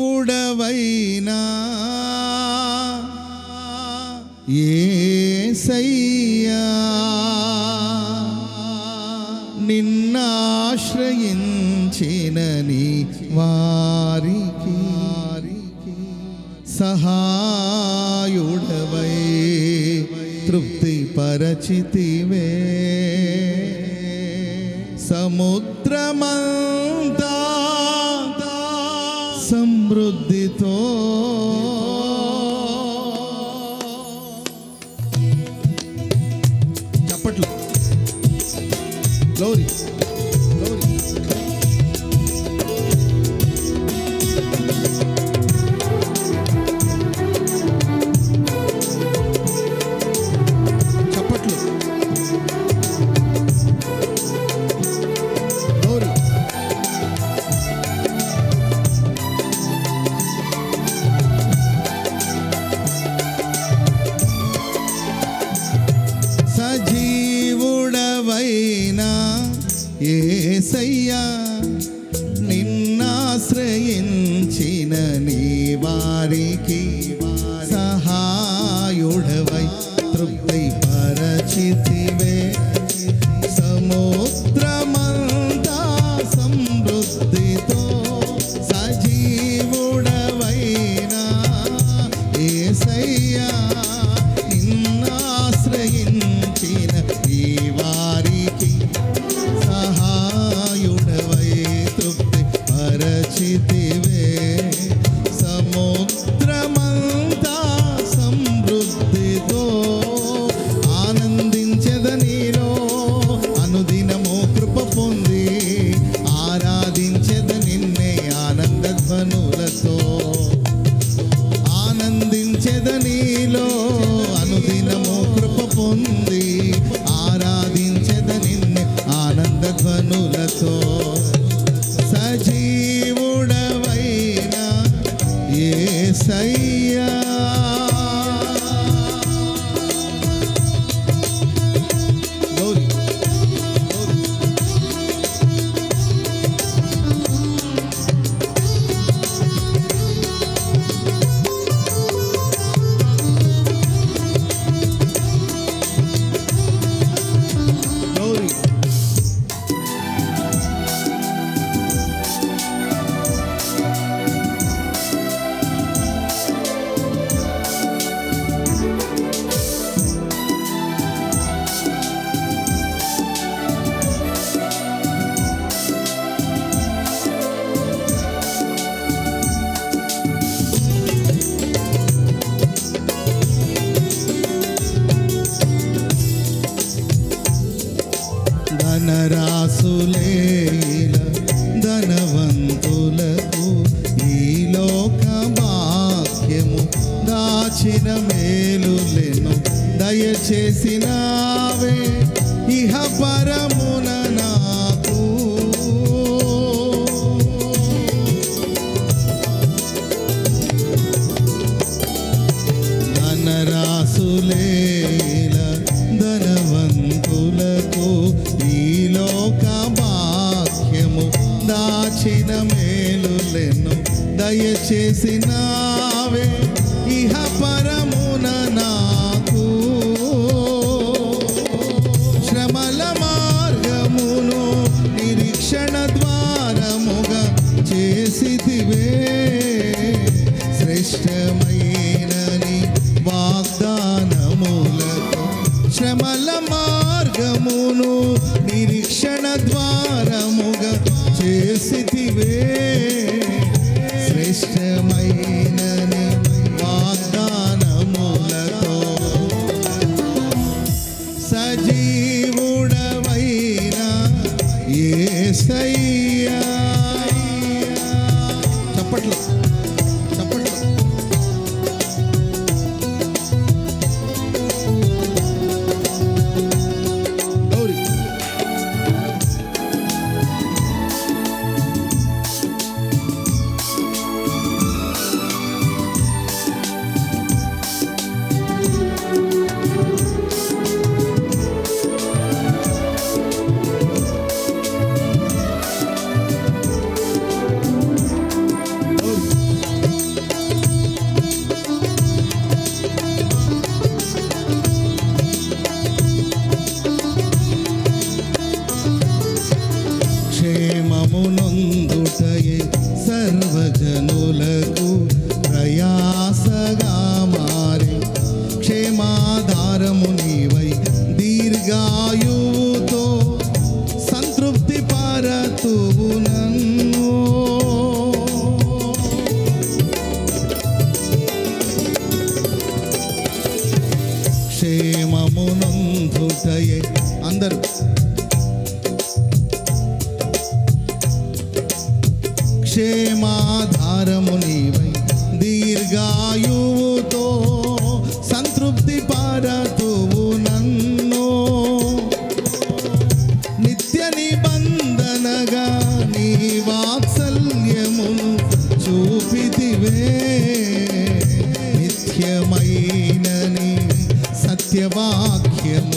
సజీవుడవైనా ఏసయ్యా నిన్నాశ్రయించినని వారికి సహాయుడవై తృప్తి పరచితివే సముద్రమా నా ఏసయ్యా నిన్నాశ్రయించిన నీ వారికి సహాయుడవై తృప్తి పరచితి చేసినావే.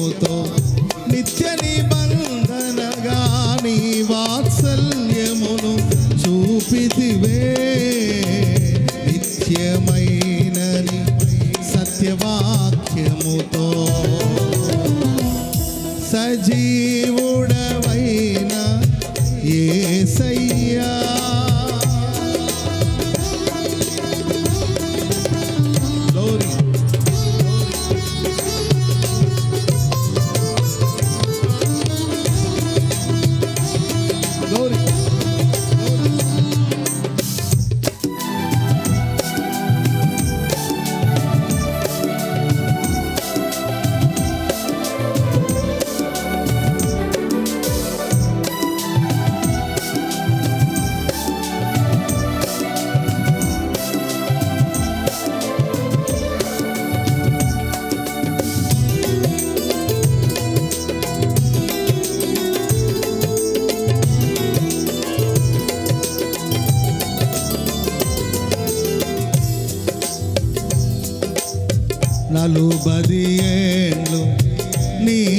মতো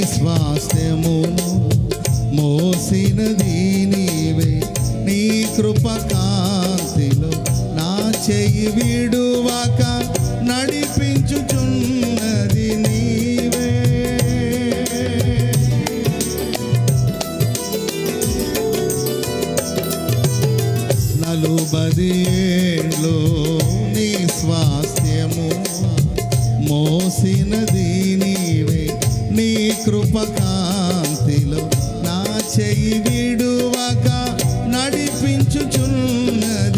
స్వాస్థ్యమును మోసినది నీవే నీ కృపకాంతిలో నా చెయ్యి విడువక నడిపించుచున్నది నీవే. నలుబది ఏండ్లో కాంతిలో నా చెయ్యి విడువక నడిపించుచున్నది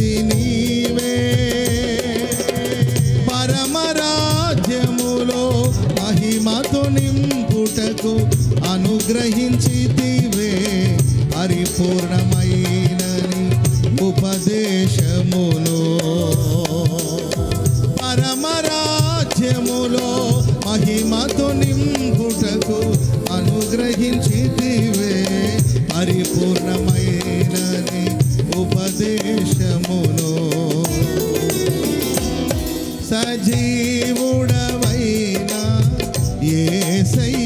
Yeah, ese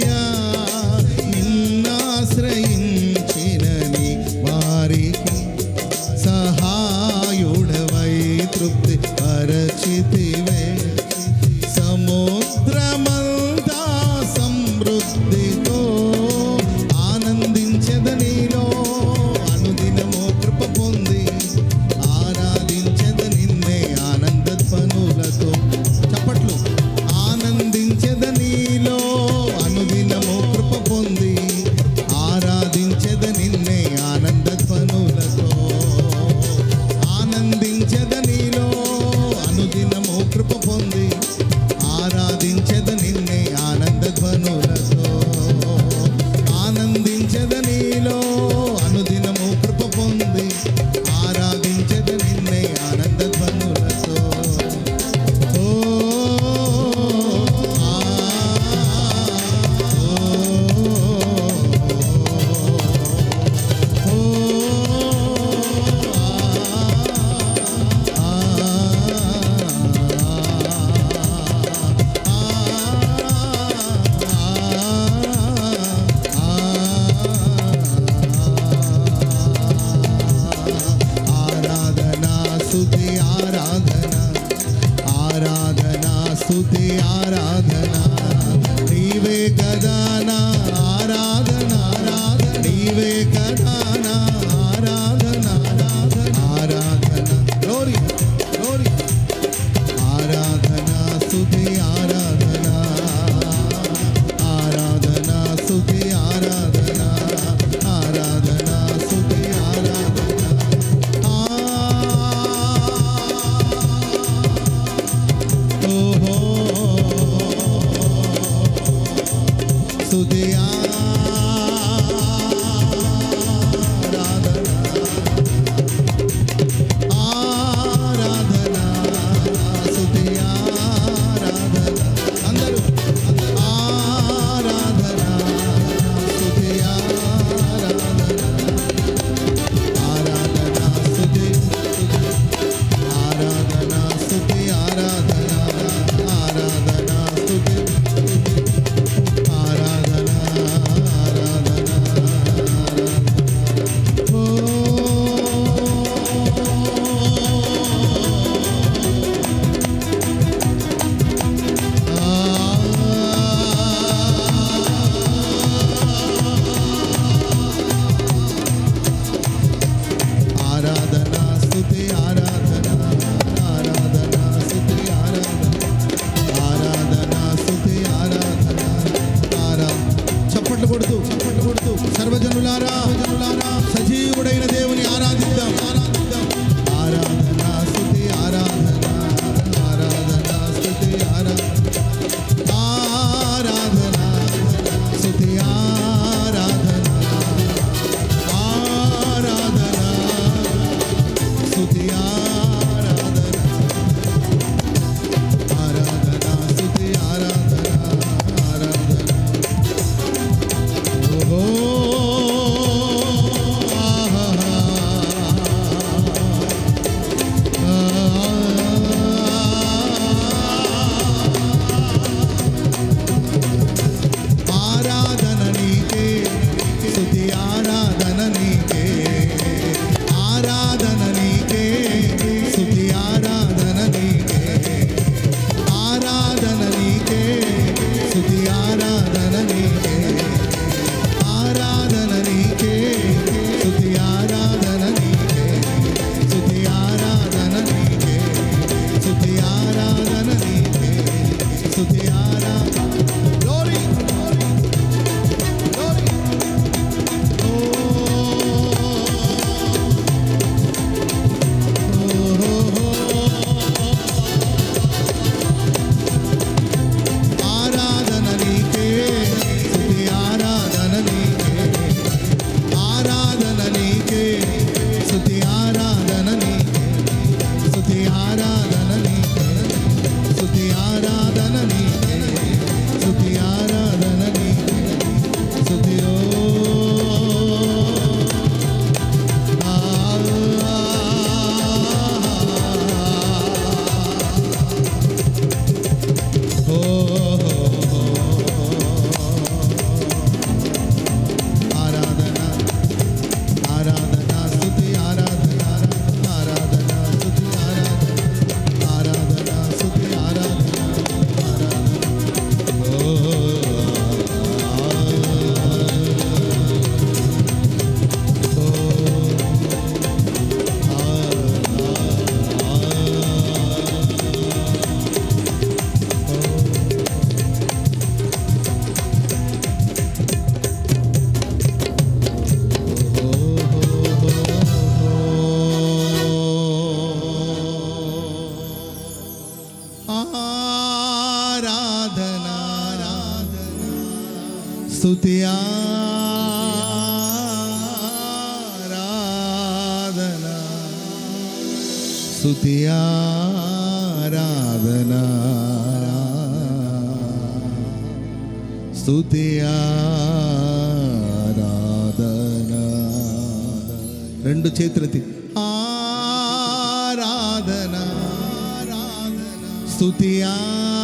tu.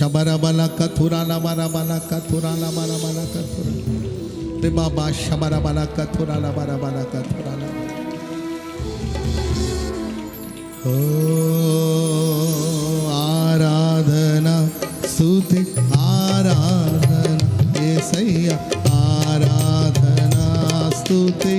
शबरा बला कथुरा लबरा बला कथुरा लबरा बला कथुरा रे बाबा शबरा बला कथुरा लबरा बला कथुरा ओ आराधना स्तुति आराधना ये सैया आराधना स्तुति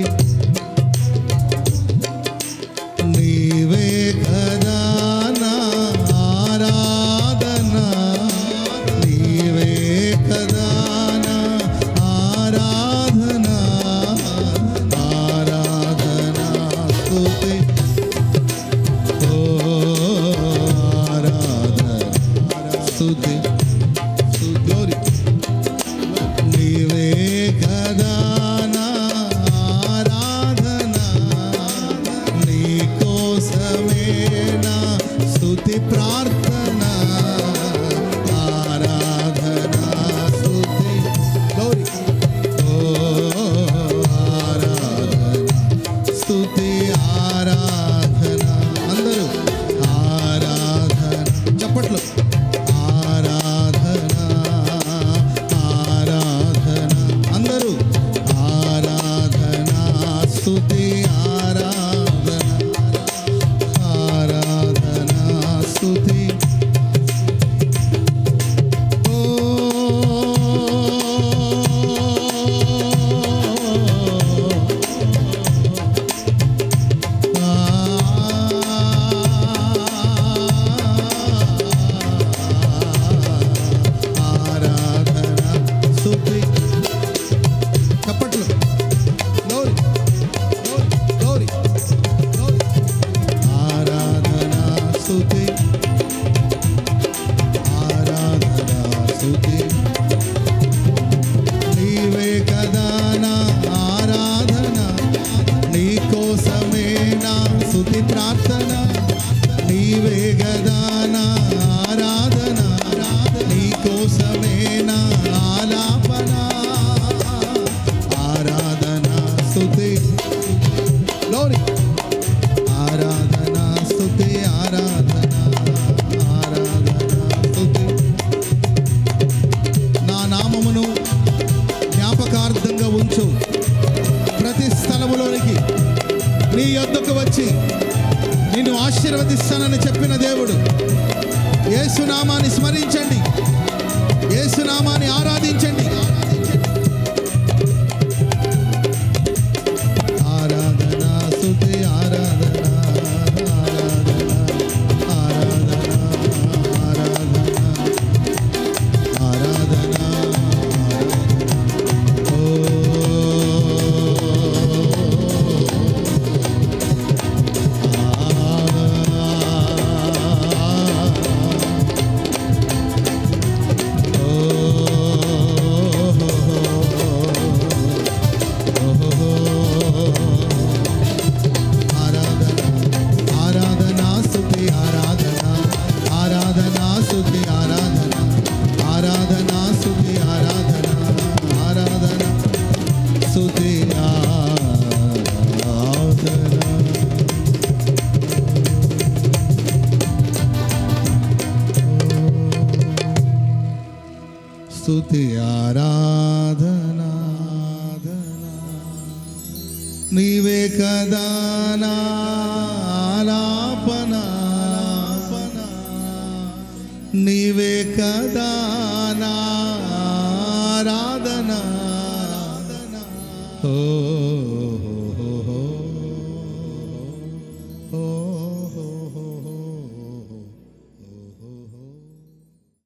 te hará.